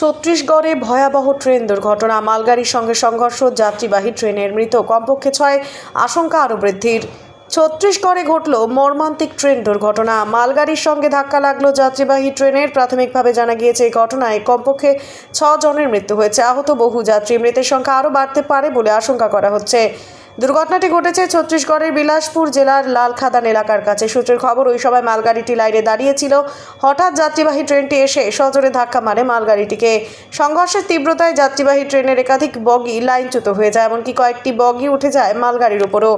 ছত্তিশগড়ে ভয়াবহ ট্রেন দুর্ঘটনা। মালগাড়ির সঙ্গে সংঘর্ষ, যাত্রীবাহী ট্রেনের মৃত কমপক্ষে ছয় আশঙ্কা আরও বৃদ্ধির। ছত্তিশগড়ে ঘটল মর্মান্তিক ট্রেন দুর্ঘটনা। মালগাড়ির সঙ্গে ধাক্কা লাগল যাত্রীবাহী ট্রেনের। প্রাথমিকভাবে জানা গিয়েছে, এই ঘটনায় কমপক্ষে ছ জনের মৃত্যু হয়েছে। আহত বহু যাত্রী। মৃতের সংখ্যা আরও বাড়তে পারে বলে আশঙ্কা করা হচ্ছে। দুর্ঘটনাটি ঘটেছে ছত্তিশগড়ের বিলাসপুর জেলার লালখাদান এলাকার কাছে। সূত্রের খবর, ওই সময় মালগাড়িটি লাইনে দাঁড়িয়েছিল। হঠাৎ যাত্রীবাহী ট্রেনটি এসে সজোরে ধাক্কা মারে মালগাড়িটিকে। সংঘর্ষের তীব্রতায় যাত্রীবাহী ট্রেনের একাধিক বগি লাইনচ্যুত হয়ে যায়, এমনকি কয়েকটি বগি উঠে যায় মালগাড়ির উপরও।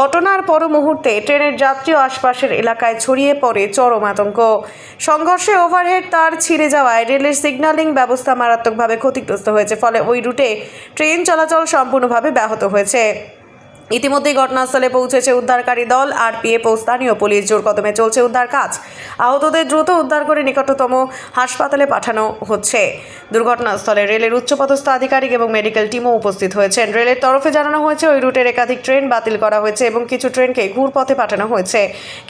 ঘটনার পর মুহূর্তে ট্রেনের যাত্রী ও আশপাশের এলাকায় ছড়িয়ে পড়ে চরম আতঙ্ক। সংঘর্ষে ওভারহেড তার ছিঁড়ে যাওয়ায় রেলের সিগন্যালিং ব্যবস্থা মারাত্মকভাবে ক্ষতিগ্রস্ত হয়েছে, ফলে ওই রুটে ট্রেন চলাচল সম্পূর্ণভাবে ব্যাহত হয়েছে। ইতিমধ্যেই ঘটনাস্থলে পৌঁছেছে উদ্ধারকারী দল আর পিএফ ও স্থানীয় পুলিশ। জোর কদমে চলছে উদ্ধার কাজ। আহতদের দ্রুত উদ্ধার করে নিকটতম হাসপাতালে পাঠানো হচ্ছে। দুর্ঘটনাস্থলে রেলের উচ্চপদস্থ আধিকারিক এবং মেডিকেল টিমও উপস্থিত হয়েছেন। রেলের তরফে জানানো হয়েছে, ওই রুটের একাধিক ট্রেন বাতিল করা হয়েছে এবং কিছু ট্রেনকে ঘুরপথে পাঠানো হয়েছে।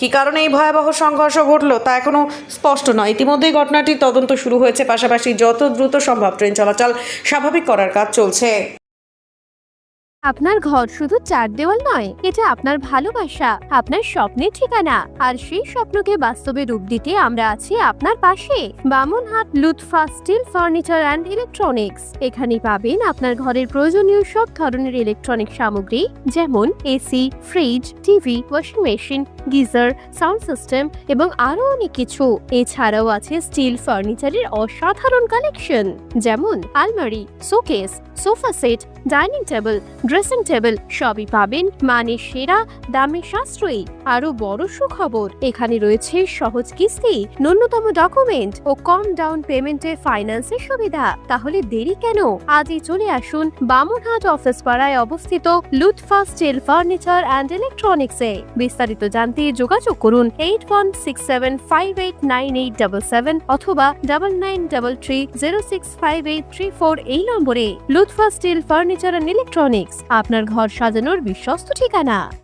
কী কারণে এই ভয়াবহ সংঘর্ষ ঘটল তা এখনও স্পষ্ট নয়। ইতিমধ্যেই ঘটনাটির তদন্ত শুরু হয়েছে। পাশাপাশি যত দ্রুত সম্ভব ট্রেন চলাচল স্বাভাবিক করার কাজ চলছে। আপনার ঘর শুধু চার দেওয়াল নয়, এটা আপনার ভালোবাসা, আপনার স্বপ্নের ঠিকানা, আর সেই স্বপ্নকে বাস্তবে রূপ দিতে আমরা আছি আপনার পাশে। Bamanhat Lutfa steel furniture and electronics. এখানে পাবেন আপনার ঘরের প্রয়োজনীয় সব ধরনের ইলেকট্রনিক সামগ্রী, যেমন AC, fridge, TV, washing machine, geyser, sound system এবং আরও অনেক কিছু। এছাড়াও আছে স্টিল ফার্নিচারের অসাধারণ কালেকশন, যেমন আলমারি, showcase, sofa set, dining table dressing table সবই পাবেন মানে সেরা, দামে সাশ্রয়ী আরও বড় সুখবর। এখানে রয়েছে সহজ কিস্তি, ন্যূনতম ডকুমেন্ট ও কম ডাউন পেমেন্টের ফাইন্যান্সের সুবিধা। তাহলে দেরি কেন? আজই চলে আসুন বামনহাট অফিস পাড়ায় অবস্থিত লুৎফা স্টিল ফার্নিচার অ্যান্ড ইলেকট্রনিক্সে। বিস্তারিত জানতে যোগাযোগ করুন eight one six seven five eight nine eight double seven অথবা double nine double three zero six five eight three four এই নম্বরে। Lutfa steel furniture and electronics. আপনার ঘর সাজানোর বিশ্বস্ত ঠিকানা।